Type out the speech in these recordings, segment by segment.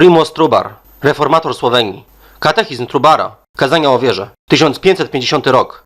Primoz Trubar, reformator Słowenii. Katechizm Trubara, kazania o wierze, 1550 rok.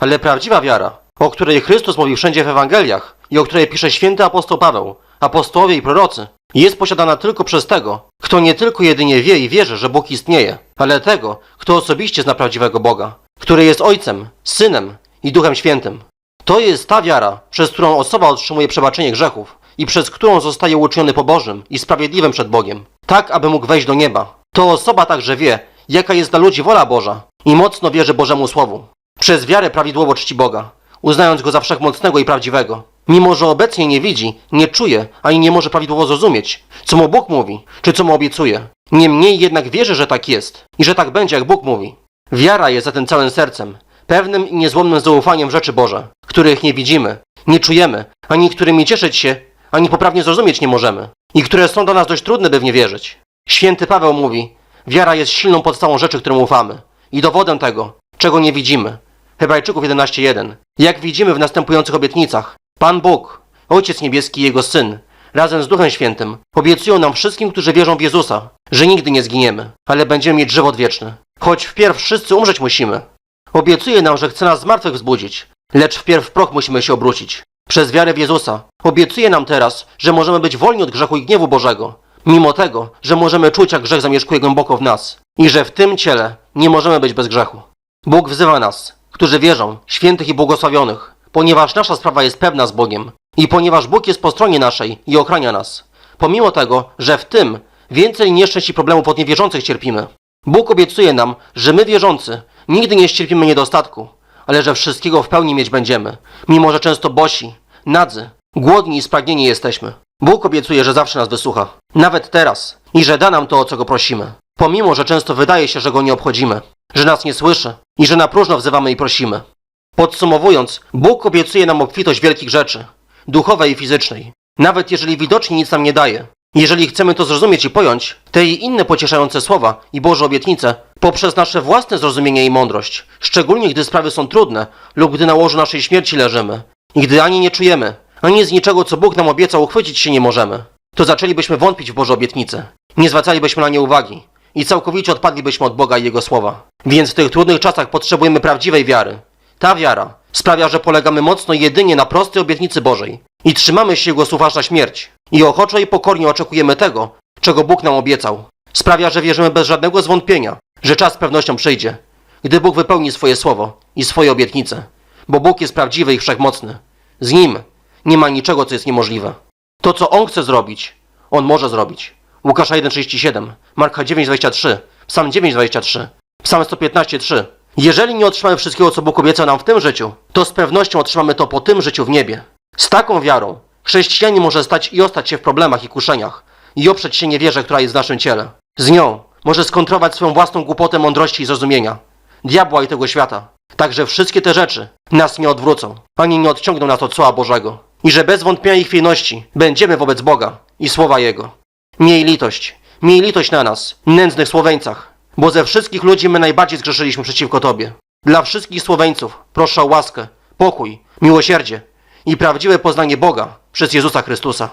Ale prawdziwa wiara, o której Chrystus mówił wszędzie w Ewangeliach i o której pisze święty apostoł Paweł, apostołowie i prorocy, jest posiadana tylko przez tego, kto nie tylko jedynie wie i wierzy, że Bóg istnieje, ale tego, kto osobiście zna prawdziwego Boga, który jest Ojcem, Synem i Duchem Świętym. To jest ta wiara, przez którą osoba otrzymuje przebaczenie grzechów i przez którą zostaje uczyniony pobożnym i sprawiedliwym przed Bogiem, tak aby mógł wejść do nieba. To osoba także wie, jaka jest dla ludzi wola Boża i mocno wierzy Bożemu Słowu. Przez wiarę prawidłowo czci Boga, uznając Go za wszechmocnego i prawdziwego. Mimo, że obecnie nie widzi, nie czuje, ani nie może prawidłowo zrozumieć, co mu Bóg mówi, czy co mu obiecuje. Niemniej jednak wierzy, że tak jest i że tak będzie, jak Bóg mówi. Wiara jest za tym całym sercem, pewnym i niezłomnym zaufaniem rzeczy Boże, których nie widzimy, nie czujemy, ani którymi cieszyć się, ani poprawnie zrozumieć nie możemy, i które są dla nas dość trudne, by w nie wierzyć. Święty Paweł mówi, wiara jest silną podstawą rzeczy, którym ufamy, i dowodem tego, czego nie widzimy. Hebrajczyków 11.1. Jak widzimy w następujących obietnicach, Pan Bóg, Ojciec Niebieski i Jego Syn, razem z Duchem Świętym, obiecują nam wszystkim, którzy wierzą w Jezusa, że nigdy nie zginiemy, ale będziemy mieć żywot wieczny. Choć wpierw wszyscy umrzeć musimy. Obiecuje nam, że chce nas z martwych wzbudzić, lecz wpierw w proch musimy się obrócić. Przez wiarę w Jezusa obiecuje nam teraz, że możemy być wolni od grzechu i gniewu Bożego, mimo tego, że możemy czuć, jak grzech zamieszkuje głęboko w nas i że w tym ciele nie możemy być bez grzechu. Bóg wzywa nas, którzy wierzą, świętych i błogosławionych, ponieważ nasza sprawa jest pewna z Bogiem i ponieważ Bóg jest po stronie naszej i ochrania nas. Pomimo tego, że w tym więcej nieszczęść i problemów od niewierzących cierpimy. Bóg obiecuje nam, że my wierzący nigdy nie ścierpimy niedostatku, ale że wszystkiego w pełni mieć będziemy, mimo że często bosi, nadzy, głodni i spragnieni jesteśmy. Bóg obiecuje, że zawsze nas wysłucha, nawet teraz, i że da nam to, o co go prosimy. Pomimo, że często wydaje się, że go nie obchodzimy, że nas nie słyszy i że na próżno wzywamy i prosimy. Podsumowując, Bóg obiecuje nam obfitość wielkich rzeczy, duchowej i fizycznej, nawet jeżeli widocznie nic nam nie daje. Jeżeli chcemy to zrozumieć i pojąć, te i inne pocieszające słowa i Boże obietnice, poprzez nasze własne zrozumienie i mądrość, szczególnie gdy sprawy są trudne lub gdy na łożu naszej śmierci leżymy, gdy ani nie czujemy, ani z niczego, co Bóg nam obiecał, uchwycić się nie możemy, to zaczęlibyśmy wątpić w Boże obietnice, nie zwracalibyśmy na nie uwagi i całkowicie odpadlibyśmy od Boga i Jego słowa. Więc w tych trudnych czasach potrzebujemy prawdziwej wiary. Ta wiara sprawia, że polegamy mocno jedynie na prostej obietnicy Bożej i trzymamy się Jego słów aż na śmierć. I ochoczo i pokornie oczekujemy tego, czego Bóg nam obiecał. Sprawia, że wierzymy bez żadnego zwątpienia, że czas z pewnością przyjdzie, gdy Bóg wypełni swoje słowo i swoje obietnice. Bo Bóg jest prawdziwy i wszechmocny. Z Nim nie ma niczego, co jest niemożliwe. To, co On chce zrobić, On może zrobić. Łukasza 1,37, Marka 9,23, Psalm 9,23, Psalm 115,3. Jeżeli nie otrzymamy wszystkiego, co Bóg obiecał nam w tym życiu, to z pewnością otrzymamy to po tym życiu w niebie. Z taką wiarą chrześcijanin może stać i ostać się w problemach i kuszeniach i oprzeć się niewierze, która jest w naszym ciele. Z nią może skontrować swoją własną głupotę mądrości i zrozumienia, diabła i tego świata. Także wszystkie te rzeczy nas nie odwrócą, ani nie odciągną nas od Słowa Bożego. I że bez wątpienia i chwiejności będziemy wobec Boga i Słowa Jego. Miej litość, miej litość na nas, nędznych Słoweńcach, bo ze wszystkich ludzi my najbardziej zgrzeszyliśmy przeciwko Tobie. Dla wszystkich Słoweńców proszę o łaskę, pokój, miłosierdzie i prawdziwe poznanie Boga przez Jezusa Chrystusa.